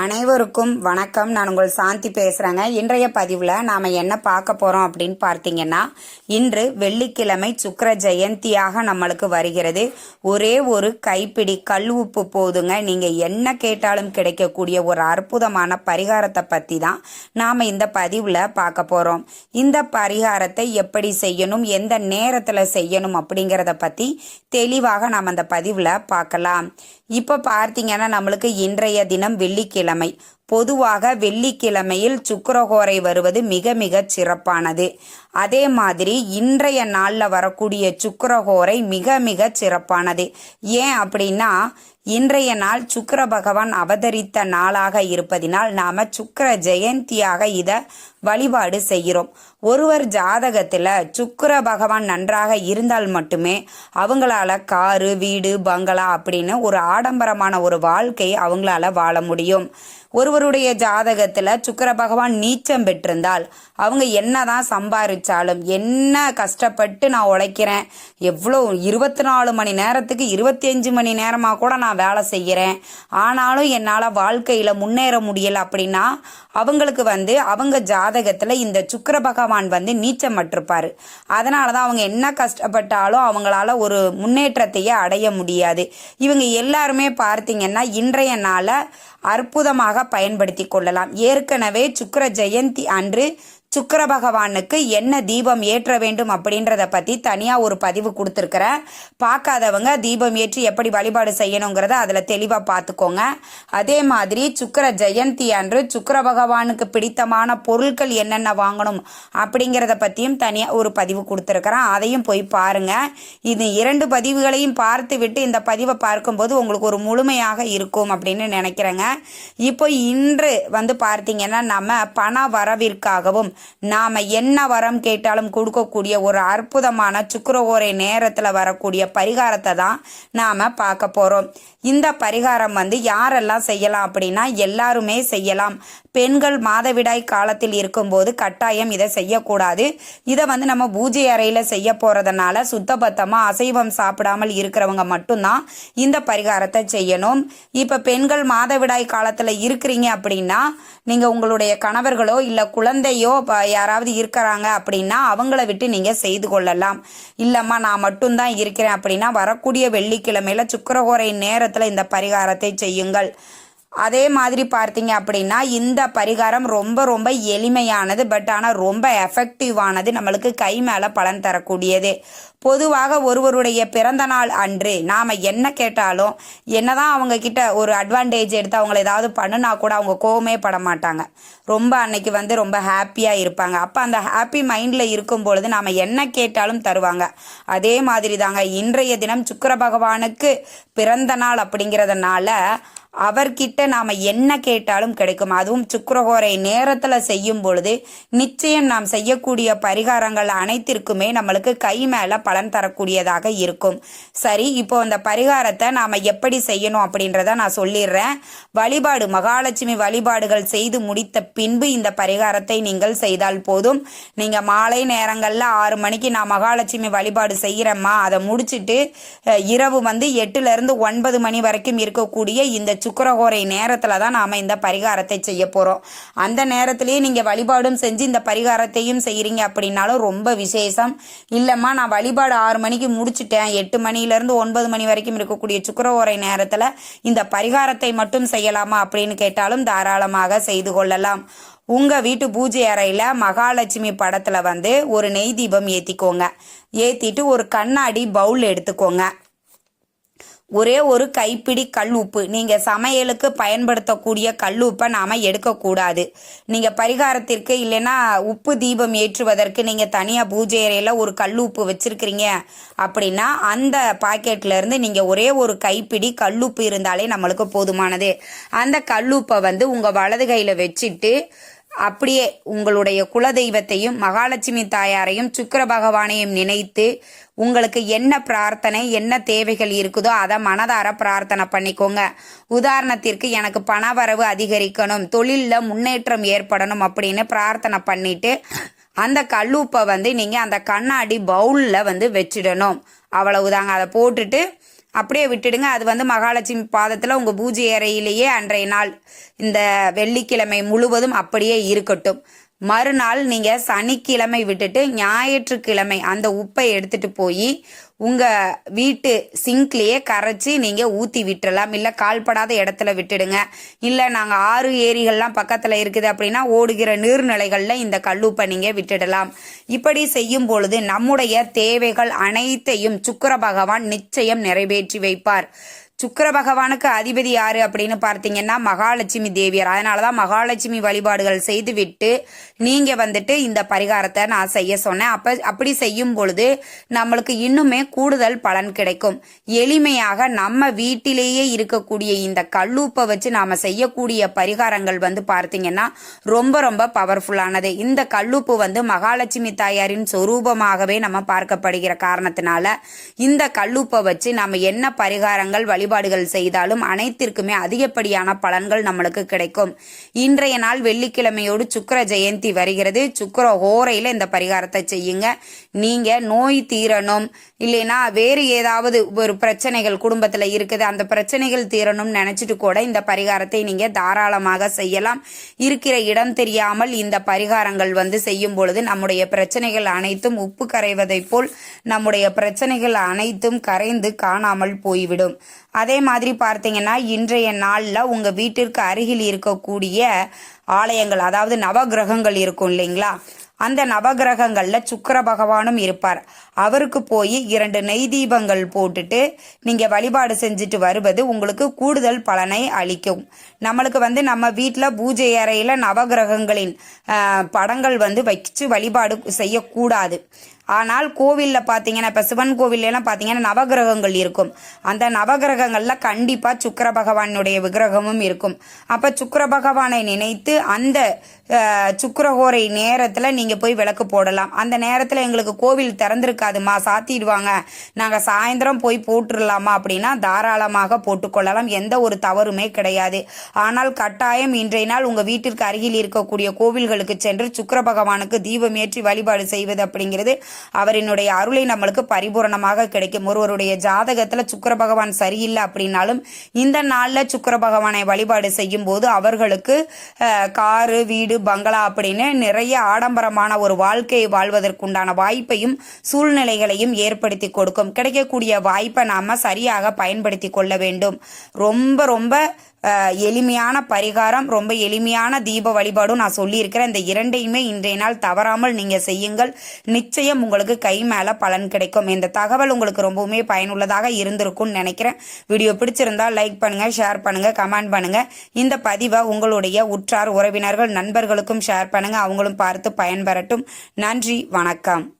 அனைவருக்கும் வணக்கம். நான் உங்கள் சாந்தி பேசுகிறேங்க இன்றைய பதிவில் நாம் என்ன பார்க்க போகிறோம் அப்படின்னு பார்த்தீங்கன்னா இன்று வெள்ளிக்கிழமை சுக்கர ஜெயந்தியாக நம்மளுக்கு வருகிறது. ஒரே ஒரு கைப்பிடி கல் உப்பு போதுங்க. நீங்கள் என்ன கேட்டாலும் கிடைக்கக்கூடிய ஒரு அற்புதமான பரிகாரத்தை பற்றி தான் நாம் இந்த பதிவில் பார்க்க போகிறோம் இந்த பரிகாரத்தை எப்படி செய்யணும் எந்த நேரத்தில் செய்யணும் அப்படிங்கிறத பற்றி தெளிவாக நாம் அந்த பதிவில் பார்க்கலாம். இப்போ பார்த்தீங்கன்னா நம்மளுக்கு இன்றைய தினம் வெள்ளிக்கிழமை புதன்கிழமை பொதுவாக வெள்ளிக்கிழமையில் சுக்கரகோரை வருவது மிக மிக சிறப்பானது. அதே மாதிரி இன்றைய நாளில் வரக்கூடிய சுக்கரகோரை மிக மிக சிறப்பானது. ஏன் அப்படின்னா இன்றைய நாள் சுக்கர பகவான் அவதரித்த நாளாக இருப்பதினால் நாம சுக்கர ஜெயந்தியாக இதை வழிபாடு செய்கிறோம். ஒருவர் ஜாதகத்தில் சுக்கர பகவான் நன்றாக இருந்தால் மட்டுமே அவங்களால காரு வீடு பங்களா அப்படின்னு ஒரு ஆடம்பரமான ஒரு வாழ்க்கை அவங்களால வாழ முடியும். ஒருவருடைய ஜாதகத்தில் சுக்கர பகவான் நீச்சம் பெற்றிருந்தால் அவங்க என்னதான் சம்பாதிச்சாலும் என்ன கஷ்டப்பட்டு நான் உழைக்கிறேன் எவ்வளோ இருபத்தி நாலு மணி நேரத்துக்கு இருபத்தி அஞ்சு மணி நேரமாக கூட நான் வேலை செய்கிறேன் ஆனாலும் என்னால் வாழ்க்கையில் முன்னேற முடியல அப்படின்னா அவங்களுக்கு வந்து அவங்க ஜாதகத்தில் இந்த சுக்கர பகவான் வந்து நீச்சம் மட்டிருப்பாரு அதனால தான் அவங்க என்ன கஷ்டப்பட்டாலும் அவங்களால ஒரு முன்னேற்றத்தையே அடைய முடியாது. இவங்க எல்லாருமே பார்த்தீங்கன்னா இன்றைய நாளை அற்புதமாக பயன்படுத்தி கொள்ளலாம். ஏற்கனவே சுக்கர ஜெயந்தி அன்று சுக்கர பகவானுக்கு என்ன தீபம் ஏற்ற வேண்டும் அப்படின்றத பற்றி தனியாக ஒரு பதிவு கொடுத்துருக்குறேன். பார்க்காதவங்க தீபம் ஏற்றி எப்படி வழிபாடு செய்யணுங்கிறத அதில் தெளிவாக பார்த்துக்கோங்க. அதே மாதிரி சுக்கர ஜெயந்தி அன்று சுக்கர பகவானுக்கு பிடித்தமான பொருட்கள் என்னென்ன வாங்கணும் அப்படிங்கிறத பற்றியும் தனியாக ஒரு பதிவு கொடுத்துருக்குறேன். அதையும் போய் பாருங்கள் இது இரண்டு பதிவுகளையும் பார்த்து விட்டு இந்த பதிவை பார்க்கும்போது உங்களுக்கு ஒரு முழுமையாக இருக்கும் அப்படின்னு நினைக்கிறேங்க. இப்போ இன்று வந்து பார்த்தீங்கன்னா நம்ம பண வரவிற்காகவும் நாம் என்ன வரம் கேட்டாலும் கொடுக்கக்கூடிய ஒரு அற்புதமான சுக்கரவோரை நேரத்தில் வரக்கூடிய பரிகாரத்தை தான் நாம் பார்க்க போகிறோம் இந்த பரிகாரம் வந்து யாரெல்லாம் செய்யலாம் அப்படின்னா எல்லாருமே செய்யலாம். பெண்கள் மாதவிடாய் காலத்தில் இருக்கும்போது கட்டாயம் இதை செய்யக்கூடாது. இதை வந்து நம்ம பூஜை அறையில் செய்ய போகிறதுனால சுத்தபத்தமாக அசைவம் சாப்பிடாமல் இருக்கிறவங்க மட்டும்தான் இந்த பரிகாரத்தை செய்யணும். இப்போ பெண்கள் மாதவிடாய் காலத்தில் இருக்கிறீங்க அப்படின்னா நீங்கள் உங்களுடைய கணவர்களோ இல்லை குழந்தையோ யாராவது இருக்கிறாங்க அப்படின்னா அவங்கள விட்டு நீங்கள் செய்து கொள்ளலாம். இல்லைம்மா நான் மட்டும்தான் இருக்கிறேன் அப்படின்னா வரக்கூடிய வெள்ளிக்கிழமையில சுக்கரகோரை நேரத்தில் இந்த பரிகாரத்தை செய்யுங்கள். அதே மாதிரி பார்த்தீங்க அப்படின்னா இந்த பரிகாரம் ரொம்ப ரொம்ப எளிமையானது பட் ஆனால் ரொம்ப எஃபெக்டிவானது நம்மளுக்கு கை மேலே பலன் தரக்கூடியது. பொதுவாக ஒருவருடைய பிறந்த நாள் அன்று நாம் என்ன கேட்டாலும் என்னதான் அவங்க கிட்ட ஒரு அட்வான்டேஜ் எடுத்து அவங்கள ஏதாவது பண்ணுனா கூட அவங்க கோவமே பட மாட்டாங்க. ரொம்ப அன்னைக்கு வந்து ரொம்ப ஹாப்பியாக இருப்பாங்க. அப்போ அந்த ஹாப்பி மைண்டில் இருக்கும் பொழுது நாம் என்ன கேட்டாலும் தருவாங்க. அதே மாதிரி தாங்க இன்றைய தினம் சுக்கர பகவானுக்கு பிறந்த நாள் அப்படிங்கிறதுனால அவர்கிட்ட நாம் என்ன கேட்டாலும் கிடைக்கும். அதுவும் சுக்கரகோரை நேரத்தில் செய்யும் பொழுது நிச்சயம் நாம் செய்யக்கூடிய பரிகாரங்கள் அனைத்திற்குமே நம்மளுக்கு கை மேலே பலன் தரக்கூடியதாக இருக்கும். சரி இப்போ அந்த பரிகாரத்தை நாம் எப்படி செய்யணும் அப்படின்றத நான் சொல்லிடுறேன். வழிபாடு மகாலட்சுமி வழிபாடுகள் செய்து முடித்த பின்பு இந்த பரிகாரத்தை நீங்கள் செய்தால் போதும். நீங்கள் மாலை நேரங்களில் ஆறு மணிக்கு நான் மகாலட்சுமி வழிபாடு செய்கிறேம்மா அதை முடிச்சிட்டு இரவு வந்து எட்டுலேருந்து ஒன்பது மணி வரைக்கும் இருக்கக்கூடிய இந்த சுக்கரகோரை நேரத்தில் தான் நாம் இந்த பரிகாரத்தை செய்ய போகிறோம் அந்த நேரத்திலேயே நீங்கள் வழிபாடும் செஞ்சு இந்த பரிகாரத்தையும் செய்கிறீங்க அப்படின்னாலும் ரொம்ப விசேஷம். இல்லைம்மா நான் வழிபாடு ஆறு மணிக்கு முடிச்சிட்டேன். எட்டு மணிலேருந்து ஒன்பது மணி வரைக்கும் இருக்கக்கூடிய சுக்கரகோரை நேரத்தில் இந்த பரிகாரத்தை மட்டும் செய்யலாமா அப்படின்னு கேட்டாலும் தாராளமாக செய்து கொள்ளலாம். உங்கள் வீட்டு பூஜை அறையில் மகாலட்சுமி படத்தில் வந்து ஒரு நெய் தீபம் ஏற்றிக்கோங்க ஏற்றிட்டு ஒரு கண்ணாடி பவுல் எடுத்துக்கோங்க. ஒரே ஒரு கைப்பிடி கல் உப்பு. நீங்கள் சமையலுக்கு பயன்படுத்தக்கூடிய கல் உப்பை நாம் எடுக்கக்கூடாது நீங்கள் பரிகாரத்திற்கு இல்லைன்னா உப்பு தீபம் ஏற்றுவதற்கு நீங்கள் தனியாக பூஜை அறையில் ஒரு கல் உப்பு வச்சுருக்கிறீங்க அப்படின்னா அந்த பாக்கெட்லேருந்து நீங்கள் ஒரே ஒரு கைப்பிடி கல் உப்பு இருந்தாலே நம்மளுக்கு போதுமானது. அந்த கல் உப்பை வந்து உங்கள் வலது கையில் வச்சுட்டு அப்படியே உங்களுடைய குலதெய்வத்தையும் மகாலட்சுமி தாயாரையும் சுக்கிர பகவானையும் நினைத்து உங்களுக்கு என்ன பிரார்த்தனை என்ன தேவைகள் இருக்குதோ அதை மனதார பிரார்த்தனை பண்ணிக்கோங்க. உதாரணத்திற்கு எனக்கு பணவரவு அதிகரிக்கணும் தொழிலில் முன்னேற்றம் ஏற்படணும் அப்படின்னு பிரார்த்தனை பண்ணிட்டு அந்த கல்லூப்பை வந்து நீங்கள் அந்த கண்ணாடி பவுலில் வந்து வச்சிடணும். அவ்வளவுதாங்க. அதை போட்டுட்டு அப்படியே விட்டுடுங்க. அது வந்து மகாலட்சுமி பாதத்தில் உங்கள் பூஜை அறையிலேயே அன்றைய நாள். இந்த வெள்ளிக்கிழமை முழுவதும் அப்படியே இருக்கட்டும். மறுநாள் நீங்கள் சனிக்கிழமை விட்டுட்டு ஞாயிற்றுக்கிழமை அந்த உப்பை எடுத்துட்டு போய் உங்கள் வீட்டு சிங்க்லேயே கரைச்சி நீங்கள் ஊற்றி விட்டுறலாம். இல்லை கால்படாத இடத்துல விட்டுடுங்க. இல்லை நாங்கள் ஆறு ஏரிகள்லாம் பக்கத்தில் இருக்குது அப்படின்னா ஓடுகிற நீர்நிலைகளில் இந்த கல்லுப்பை நீங்கள் விட்டுடலாம். இப்படி செய்யும் பொழுது நம்முடைய தேவைகள் அனைத்தையும் சுக்கர பகவான் நிச்சயம் நிறைவேற்றி வைப்பார். சுக்கர பகவானுக்கு அதிபதி யாரு அப்படின்னு பார்த்தீங்கன்னா மகாலட்சுமி தேவியர். அதனால தான் மகாலட்சுமி வழிபாடுகள் செய்துவிட்டு நீங்க வந்துட்டு இந்த பரிகாரத்தை நான் செய்ய சொன்னேன். அப்ப அப்படி செய்யும் பொழுது நம்மளுக்கு இன்னுமே கூடுதல் பலன் கிடைக்கும். எளிமையாக நம்ம வீட்டிலேயே இருக்கக்கூடிய இந்த கல்லூப்பை வச்சு நாம செய்யக்கூடிய பரிகாரங்கள் வந்து பார்த்தீங்கன்னா ரொம்ப ரொம்ப பவர்ஃபுல்லானது இந்த கல்லூப்பு வந்து மகாலட்சுமி தாயாரின் சொரூபமாகவே நம்ம பார்க்கப்படுகிற காரணத்தினால இந்த கல்லூப்பை வச்சு நம்ம என்ன பரிகாரங்கள் வழி வழிபாடுகள் செய்தாலும் அனைத்திற்குமே அதிகப்படியான பலன்கள் நம்மளுக்கு கிடைக்கும். இன்றைய நாள் வெள்ளிக்கிழமையோடு சுக்கர ஜெயந்தி வருகிறது. சுக்கர ஹோரையில் இந்த பரிகாரத்தை செய்யுங்க. நீங்க நோய் தீரணும். இல்லைன்னா வேறு ஏதாவது ஒரு பிரச்சனைகள் குடும்பத்தில் இருக்குது. அந்த பிரச்சனைகள் தீரணும்னு நினைச்சிட்டு கூட இந்த பரிகாரத்தை நீங்க தாராளமாக செய்யலாம். இருக்கிற இடம் தெரியாமல் இந்த பரிகாரங்கள் வந்து செய்யும் பொழுது நம்முடைய பிரச்சனைகள் அனைத்தும் உப்பு கரைவதைப் போல் நம்முடைய பிரச்சனைகள் அனைத்தும் கரைந்து காணாமல் போய்விடும். அதே மாதிரி பார்த்தீங்கன்னா இன்றைய நாளில் உங்கள் வீட்டிற்கு அருகில் இருக்கக்கூடிய ஆலயங்கள் அதாவது நவகிரகங்கள் இருக்கும் இல்லைங்களா? அந்த நவகிரகங்களில் சுக்கர பகவானும் இருப்பார். அவருக்கு போய் இரண்டு நெய் தீபங்கள் போட்டுட்டு நீங்கள் வழிபாடு செஞ்சுட்டு வருவது உங்களுக்கு கூடுதல் பலனை அளிக்கும். நம்மளுக்கு வந்து நம்ம வீட்டில் பூஜை அறையில் நவகிரகங்களின் படங்கள் வந்து வச்சு வழிபாடு செய்யக்கூடாது. ஆனால் கோவிலில் பார்த்தீங்கன்னா இப்போ சிவன் கோவில்லாம் பார்த்தீங்கன்னா நவகிரகங்கள் இருக்கும். அந்த நவகிரகங்களில் கண்டிப்பாக சுக்கர பகவானுடைய விக்கிரகமும் இருக்கும். அப்போ சுக்கர பகவானை நினைத்து அந்த அஹ், நேரத்தில் நீங்கள் போய் விளக்கு போடலாம். அந்த நேரத்தில் எங்களுக்கு கோவில் திறந்திருக்காதுமா சாத்திடுவாங்க. நாங்கள் சாயந்தரம் போய் போட்டுடலாமா அப்படின்னா தாராளமாக போட்டுக்கொள்ளலாம் எந்த ஒரு தவறுமே கிடையாது. ஆனால் கட்டாயம் இன்றைய நாள் உங்கள் வீட்டிற்கு அருகில் இருக்கக்கூடிய கோவில்களுக்கு சென்று சுக்கிர பகவானுக்கு தீபம் ஏற்றி வழிபாடு செய்வது அப்படிங்கிறது அவரினுடைய அருளை நம்மளுக்கு பரிபூரணமாக கிடைக்கும். ஒருவருடைய ஜாதகத்தில் சுக்கர பகவான் சரியில்லை அப்படின்னாலும் இந்த நாளில் சுக்கிர பகவானை வழிபாடு செய்யும் போது அவர்களுக்கு காரு வீடு பங்களா அப்படின்னு நிறைய சுதந்திரமான ஒரு வாழ்க்கையை வாழ்வதற்குண்டான வாய்ப்பையும் சூழ்நிலைகளையும் ஏற்படுத்தி கொடுக்கும். கிடைக்கக்கூடிய வாய்ப்பை நாம சரியாக பயன்படுத்தி கொள்ள வேண்டும். ரொம்ப ரொம்ப எளிமையான பரிகாரம் ரொம்ப எளிமையான தீப வழிபாடும் நான் சொல்லியிருக்கிறேன். இந்த இரண்டையுமே இன்றைய நாள் தவறாமல் நீங்கள் செய்யுங்கள். நிச்சயம் உங்களுக்கு கை மேலே பலன் கிடைக்கும். இந்த தகவல் உங்களுக்கு ரொம்பவுமே பயனுள்ளதாக இருந்திருக்கும்னு நினைக்கிறேன். வீடியோ பிடிச்சிருந்தால் லைக் பண்ணுங்கள் ஷேர் பண்ணுங்கள் கமெண்ட் பண்ணுங்கள் இந்த பதிவை உங்களுடைய உற்றார் உறவினர்கள் நண்பர்களுக்கும் ஷேர் பண்ணுங்கள் அவங்களும் பார்த்து பயன்பெறட்டும். நன்றி வணக்கம்.